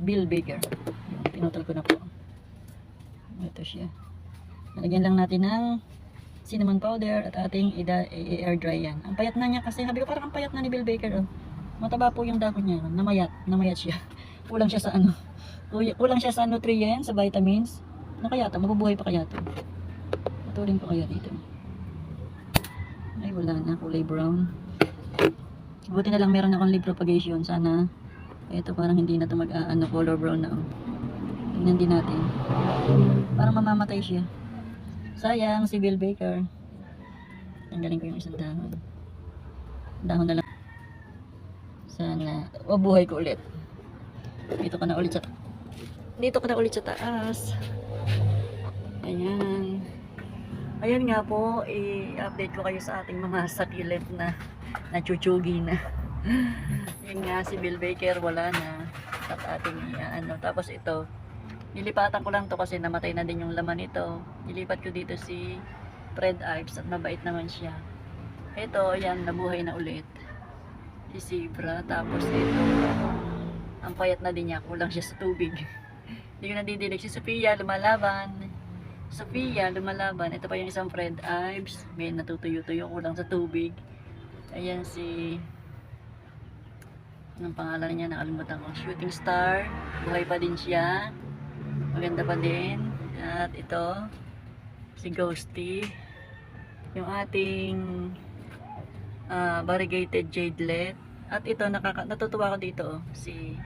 Bill Baker. Yun, Pinutol ko na po. Ito siya. Lagyan lang natin ng cinnamon powder at ating i-air dry yan. Ang payat na niya kasi, sabi ko parang ang payat na ni Bill Baker. Oh. Mataba po yung dahon niya. Namayat. Namayat siya. Kulang siya sa ano. Kulang siya sa nutrients, sa vitamins. Ano kaya ito? Mabubuhay pa kaya ito? Putulin ko kaya dito. Ay, wala na. Kulay brown. Buti na lang meron akong leaf propagation. Sana, ito parang hindi na ito mag-ano, color brown na. Oh. Tingnan din natin. Parang mamamatay siya. Sayang, si Bill Baker. Tanggalin ko yung isang dahon. Dahon na lang. Sana, mabuhay ko ulit. Dito ka na ulit sa dito ka na ulit sa taas. Ayan. Ayan nga po, i-update ko kayo sa ating mga sakilip na nachuchugi na. Yun nga, si Bill Baker wala na. At ating ano. Tapos ito, nilipatan ko lang to kasi namatay na din yung laman nito. Nilipat ko dito si Fred Ives at mabait naman siya. Ito, ayan, nabuhay na ulit. Si Zebra. Tapos ito, ang payat na din niya. Kulang siya sa tubig. Hindi ko nadidinig. Si Sophia, lumalaban. Sophia, lumalaban. Ito pa yung isang Fred Ives. May natutuyo-tuyo. Kulang sa tubig. Ayan si... Anong pangalan niya? Nakalimutan ko. Shooting Star. Buhay pa din siya. Maganda pa din. At ito, si Ghosty. Yung ating ah, variegated jadelet. At ito, nakaka natutuwa ko dito, oh, si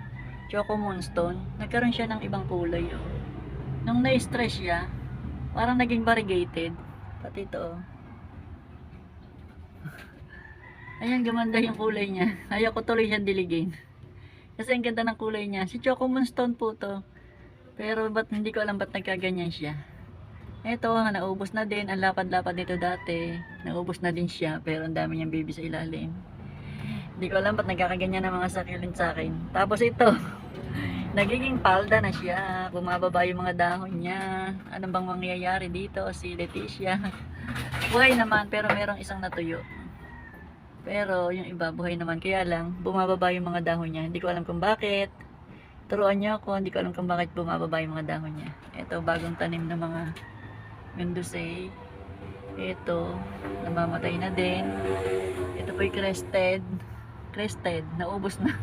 Choco Moonstone. Nagkaroon siya ng ibang kulay. Oh. Nung na-stress siya, parang naging variegated. Pati ito. Oh. Ayan, gumanda yung kulay niya. Ayaw ko tuloy siyang diligin. Kasi ang ganda ng kulay niya. Si Choco Moonstone po to. Pero ba't hindi ko alam ba't nagkaganyan siya. Ito, naubos na din. Ang lapad-lapad nito dati. Naubos na din siya. Pero ang dami niyang baby sa ilalim. Hindi ko alam ba't nagkakaganyan ng mga sakilin sa akin. Tapos ito, nagiging palda na siya. Bumababa yung mga dahon niya. Ano bang mangyayari dito? Si Leticia. Buhay naman, pero merong isang natuyo. Pero yung iba, buhay naman. Kaya lang, bumababa yung mga dahon niya. Hindi ko alam kung bakit. Turuan niyo ako, hindi ko alam kung bakit bumababa yung mga dahon niya. Ito, bagong tanim ng mga Mendocay. Ito, namamatay na din. Ito po yung crested. Crested, naubos na.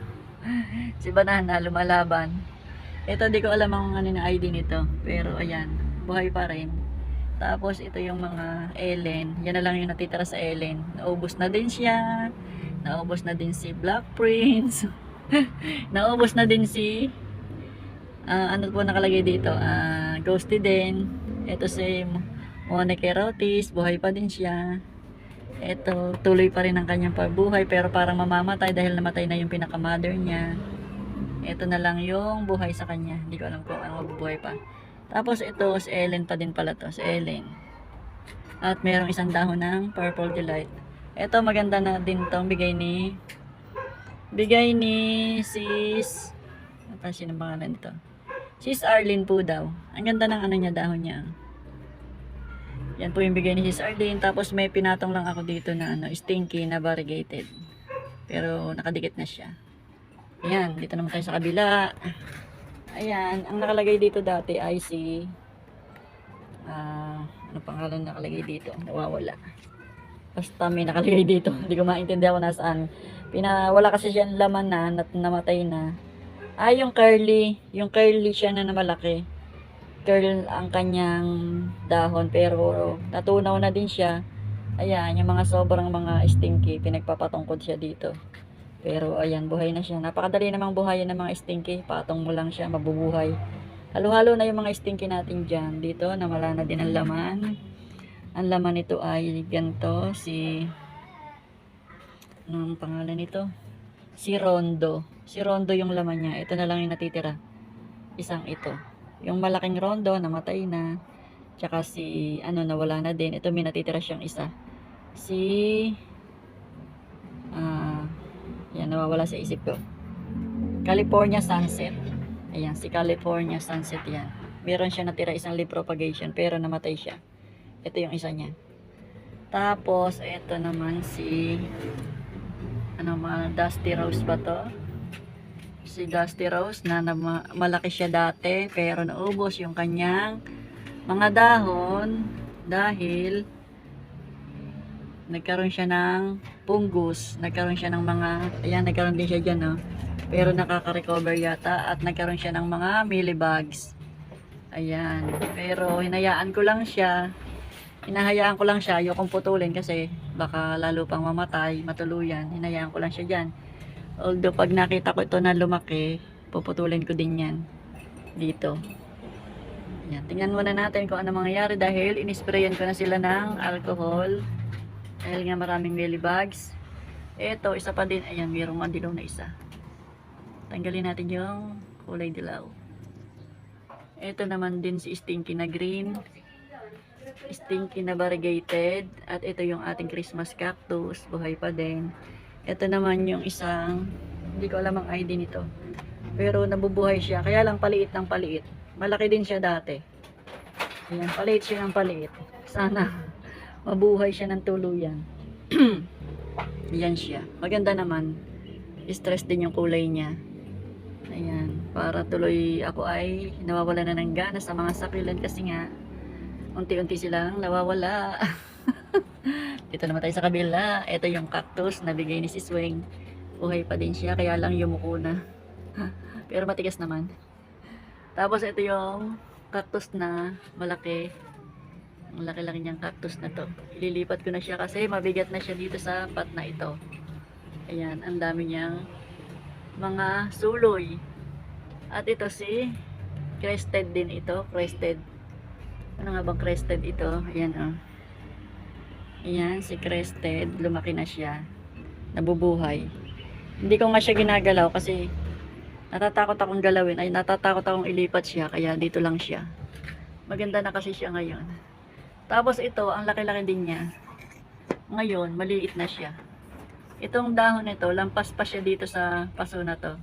si Banana, lumalaban. Ito, hindi ko alam ang ano na ID nito. Pero ayan, buhay pa rin. Tapos ito yung mga Ellen. Yan na lang yung natitira sa Ellen. Naubos na din siya. Naubos na din si Black Prince. Naubos na din si ah, ano po nakalagay dito? Ah, Ghosty din. Ito si Monica Erotis. Buhay pa din siya. Ito, tuloy pa rin ang kanyang pagbuhay pero parang mamamatay dahil namatay na yung pinaka-mother niya. Ito na lang yung buhay sa kanya. Hindi ko alam kung ano mabubuhay pa. Tapos ito, si Ellen pa din pala to. Si Ellen. At merong isang dahon ng Purple Delight. Ito, maganda na din tong bigay ni bigay ni sis ano sino pangalan nito? Sis Arlene po daw. Ang ganda ng ano niya, dahon niya. Yan po yung bigay ni Sis Arlene. Tapos may pinatong lang ako dito na ano, stinky na variegated. Pero nakadikit na siya. Ayan, dito naman tayo sa kabila. Ayan, ang nakalagay dito dati ay si ah, ano pangalan nakalagay dito? Nawawala. Basta may nakalagay dito. Hindi ko maintindihan kung nasaan. Pina, wala kasi siya laman na, nat namatay na. Ah, yung curly. Yung curly siya na na malaki. Curl ang kanyang dahon. Pero natunaw na din siya. Ayan, yung mga sobrang mga stinky, pinagpapatungkod siya dito. Pero ayan, buhay na siya. Napakadali namang buhayin ng mga stinky. Patong mo lang siya, mabubuhay. Halo-halo na yung mga stinky natin dyan. Dito, nawala na din ang laman. Ang laman nito ay ganito, si... Anong pangalan nito? Si Rondo. Si Rondo yung laman niya. Ito na lang yung natitira. Isang ito. Yung malaking Rondo, namatay na. Tsaka si, ano, nawala na din. Ito may natitira siyang isa. Si... Yan, nawawala sa isip ko. California Sunset. Ayan, si California Sunset yan. Meron siya natira isang leaf propagation, pero namatay siya. Ito yung isa niya. Tapos, ito naman si ano mga Dusty Rose ba to? si Dusty Rose na, na ma- malaki siya dati pero naubos yung kanyang mga dahon dahil nagkaroon siya ng punggus, nagkaroon siya ng mga, ayan, nagkaroon din siya dyan, no? Pero nakaka-recover yata at nagkaroon siya ng mga millibugs. Ayan. Pero hinayaan ko lang siya. Hinahayaan ko lang siya, ayokong putulin kasi baka lalo pang mamatay, matuluyan. Hinayaan ko lang siya dyan. Although pag nakita ko ito na lumaki, puputulin ko din yan. Dito. Ayan. Tingnan muna natin kung ano mangyayari dahil inisprayan ko na sila ng alcohol. Dahil nga maraming millibugs. Ito, isa pa din. Ayan, mayroong madilaw na isa. Tanggalin natin yung kulay dilaw. Ito naman din si Stinky na green. Stinky na variegated. At ito yung ating Christmas cactus. Buhay pa din. Ito naman yung isang, hindi ko alam ang ID nito. Pero nabubuhay siya. Kaya lang paliit ng paliit. Malaki din siya dati. Ayan, paliit siya ng paliit. Sana mabuhay siya ng tuluyan. Yan siya. Maganda naman. Stress din yung kulay niya. Ayan. Para tuloy ako ay nawawala na ng gana sa mga sakulan kasi nga unti-unti silang nawawala. Dito naman tayo sa kabila. Ito yung cactus na bigay ni si Swing. Buhay pa din siya kaya lang yumuko na. Pero matigas naman. Tapos ito yung cactus na malaki. Ang laki-laki niyang cactus na to. Ililipat ko na siya kasi mabigat na siya dito sa pot na ito. Ayan, ang dami niyang mga suloy. At ito si crested din ito. Crested. Ano nga bang crested ito? Ayan oh. Ayan, si crested. Lumaki na siya. Nabubuhay. Hindi ko nga siya ginagalaw kasi natatakot akong galawin. Ay, natatakot akong ilipat siya. Kaya dito lang siya. Maganda na kasi siya ngayon. Tapos ito, ang laki-laki din niya. Ngayon, maliit na siya. Itong dahon nito, lampas pa siya dito sa paso na to.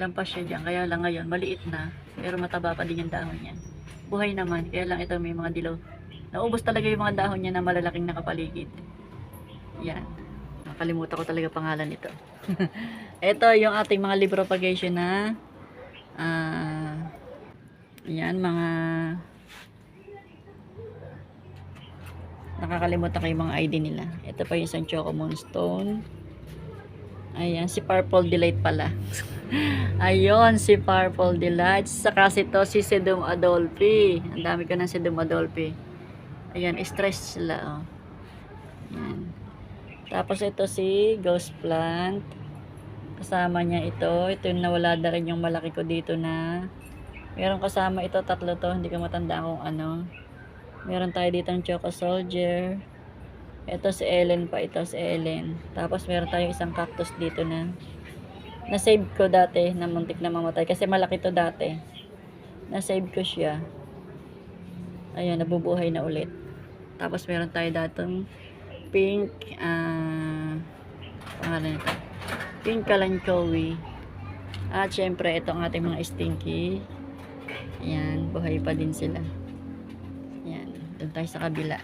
Lampas siya dyan. Kaya lang ngayon, maliit na. Pero mataba pa din yung dahon niya. Buhay naman. Kaya lang ito may mga dilaw. Naubos talaga yung mga dahon niya na malalaking nakapaligid. Yan. Nakalimutan ko talaga pangalan nito. ito yung ating mga leaf propagation na ah yan, mga nakakalimutan ko yung mga ID nila. Ito pa yung isang Moonstone. Ayan, si Purple Delight pala. Ayun, si Purple Delight. Saka si to, si Sedum Adolphi. Ang dami ko ng Sedum Adolphi. Ayan, stress sila. Oh. Ayan. Tapos ito si Ghost Plant. Kasama niya ito. Ito yung nawala na rin yung malaki ko dito na Meron kasama ito, tatlo to. Hindi ko matandaan kung ano. Meron tayo dito ng Choco Soldier. Ito si Ellen pa. Ito si Ellen. Tapos meron tayo isang cactus dito na na-save ko dati na muntik na mamatay. Kasi malaki to dati. Na-save ko siya. Ayan, nabubuhay na ulit. Tapos meron tayo datong pink ah pangalan nito. Pink Kalanchowi. At syempre, ito ang ating mga stinky. Ayan, buhay pa din sila. Doon tayo sa kabila.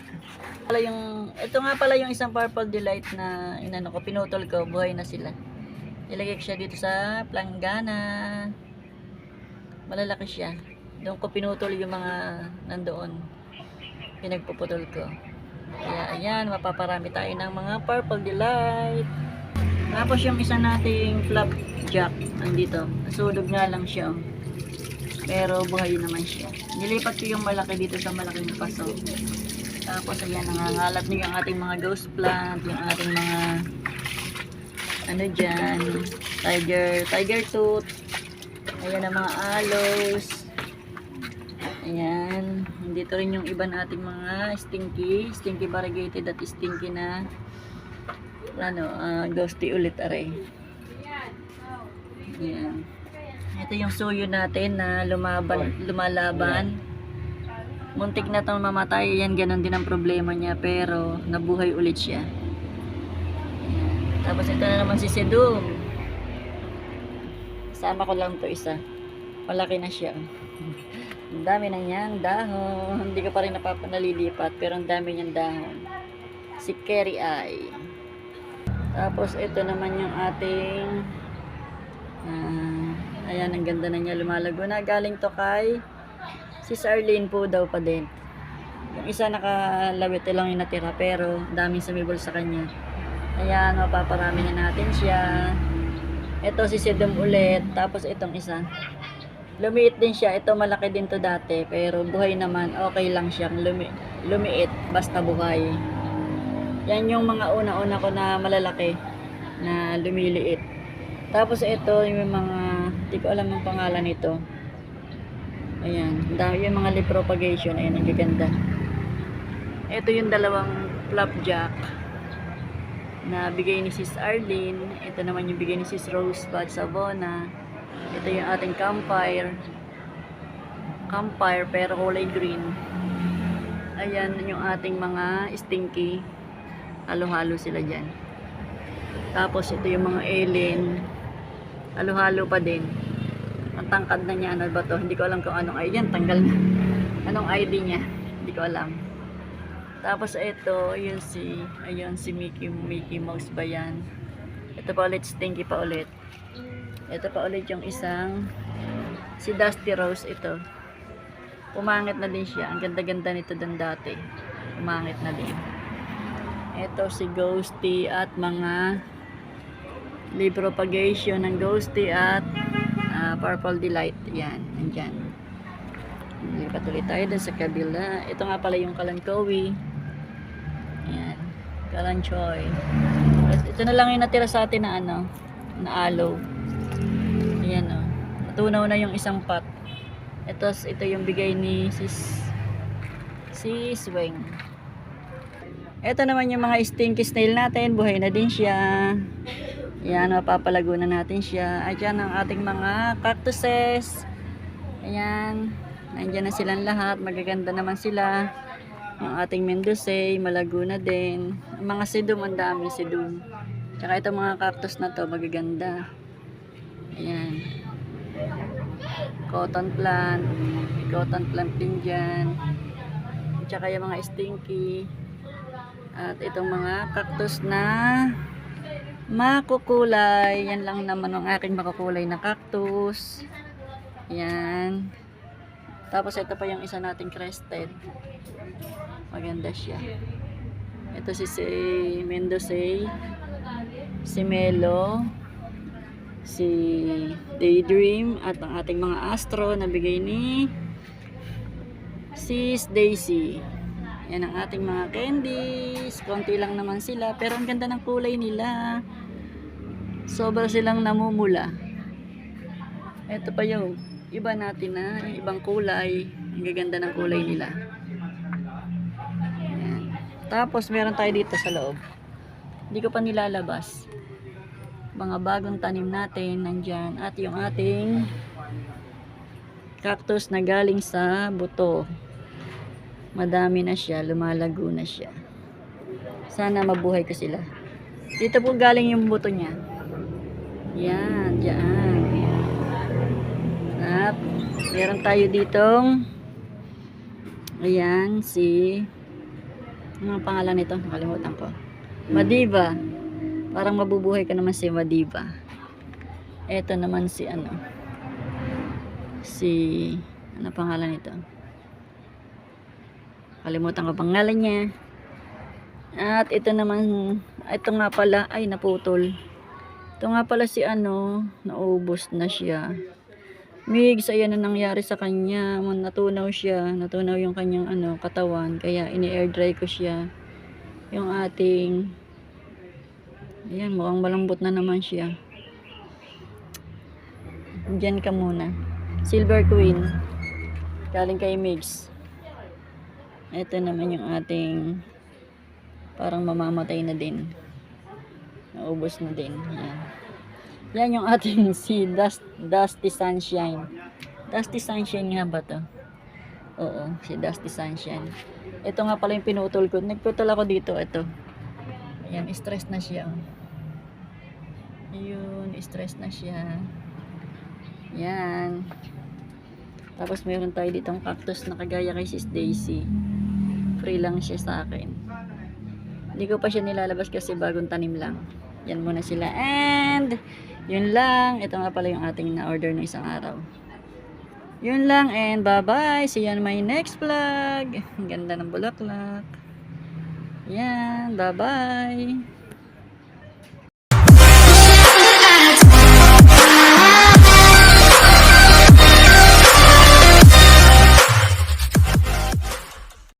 Pala yung, ito nga pala yung isang purple delight na inano ko, pinutol ko, buhay na sila. Ilagay ko siya dito sa planggana. Malalaki siya. Doon ko pinutol yung mga nandoon. Pinagpuputol ko. Kaya ayan, mapaparami tayo ng mga purple delight. Tapos yung isa nating flapjack, andito. Nasulog nga lang siya. oh. Pero buhay naman siya. Nilipat ko yung malaki dito sa malaking paso. Tapos ayan, nangangalat niyo yung ating mga ghost plant, yung ating mga ano dyan, tiger, tiger tooth. Ayan ang mga aloes. Ayan. Dito rin yung iba nating mga stinky, stinky variegated at stinky na ano, ah, ghosty ulit aray. Ayan. Ito yung suyo natin na lumaban, lumalaban. Muntik na itong mamatay. Yan, ganun din ang problema niya. Pero, nabuhay ulit siya. Tapos ito na naman si Sedum. Sama ko lang to isa. Malaki na siya. Ang dami na niyang dahon. Hindi ko pa rin napapanalilipat. Pero ang dami niyang dahon. Si Kerry Eye. Tapos ito naman yung ating Ah, ayan, ang ganda na niya lumalago na. Galing to kay si Arlene po daw pa din. Yung isa nakalawit lang yung natira pero daming sumibol sa kanya. Ayan, mapaparami na natin siya. Ito si Sidom ulit. Tapos itong isa. Lumiit din siya. Ito malaki din to dati. Pero buhay naman. Okay lang siyang lumi lumiit. Basta buhay. Yan yung mga una-una ko na malalaki. Na lumiliit. Tapos ito yung mga, di ko alam ang pangalan nito. Ayan, dahil yung mga lip propagation, ayan, ang gaganda. Ito yung dalawang flapjack na bigay ni Sis Arlene. Ito naman yung bigay ni Sis Rosebud Savona. Ito yung ating campfire. Campfire pero kulay green. Ayan yung ating mga stinky. Halo-halo sila dyan. Tapos ito yung mga alien. Halo-halo pa din. Ang tangkad na niya, ano ba to? Hindi ko alam kung anong ID yan. Tanggal na. Anong ID niya? Hindi ko alam. Tapos ito, yun si, ayun si Mickey, Mickey Mouse ba yan? Ito pa ulit, Stinky pa ulit. Ito pa ulit yung isang, si Dusty Rose ito. Pumangit na din siya. Ang ganda-ganda nito din dati. Pumangit na din. Ito si Ghosty at mga leaf propagation ng Ghosty at ah, Purple Delight. Yan, andyan. Lipat ulit tayo dun sa kabila. Ito nga pala yung Kalankowi. Ayan. Kalanchoy. Ito na lang yung natira sa atin na ano, na aloe. Ayan o. Natunaw na yung isang pot. Ito, ito yung bigay ni sis si Sweng. Ito naman yung mga stinky snail natin. Buhay na din siya. Ayan, mapapalago na natin siya. At yan ang ating mga cactuses. Ayan. Nandiyan na silang lahat. Magaganda naman sila. Yung ating Mendocay, malago na din. Ang mga sidum, ang dami sidum. Tsaka itong mga cactus na to, magaganda. Ayan. Cotton plant. Cotton plant din dyan. Tsaka yung mga stinky. At itong mga cactus na makukulay. Yan lang naman ang aking makukulay na cactus. Yan. Tapos ito pa yung isa nating crested. Maganda siya. Ito si, si Mendocay. Si Melo. Si Daydream. At ang ating mga astro na bigay ni Sis Daisy. Yan ang ating mga candies. Konti lang naman sila. Pero ang ganda ng kulay nila. Sobra silang namumula. Ito pa yung iba natin na ibang kulay. Ang gaganda ng kulay nila. Ayan. Tapos meron tayo dito sa loob. Hindi ko pa nilalabas. Mga bagong tanim natin nandyan. At yung ating cactus na galing sa buto. Madami na siya. Lumalago na siya. Sana mabuhay ko sila. Dito po galing yung buto niya. Yan, dyan. At meron tayo ditong ayan si ano ang pangalan nito? Nakalimutan ko. Madiba. Parang mabubuhay ka naman si Madiba. Ito naman si ano si ano pangalan nito? Kalimutan ko pangalan niya. At ito naman ito nga pala ay naputol. Ito nga pala si ano, naubos na siya. Migs, ayan na nangyari sa kanya. Natunaw siya. Natunaw yung kanyang ano, katawan. Kaya ini-air dry ko siya. Yung ating ayan, mukhang malambot na naman siya. Diyan ka muna. Silver Queen. Galing kay Migs. Ito naman yung ating parang mamamatay na din. Naubos na din. Yan. Yan yung ating si Dust, Dusty Sunshine. Dusty Sunshine nga ba to? Oo, si Dusty Sunshine. Ito nga pala yung pinutol ko. Nagputol ako dito. Ito. Ayan, stress na siya. Ayun, stress na siya. Yan. Tapos meron tayo ditong cactus na kagaya kay Sis Daisy. Free lang siya sa akin. Hindi ko pa siya nilalabas kasi bagong tanim lang. Yan muna sila. And Yun lang. Ito nga pala yung ating na-order ng isang araw. Yun lang and bye-bye. See you on my next vlog. Ganda ng bulaklak. Yan. Bye-bye.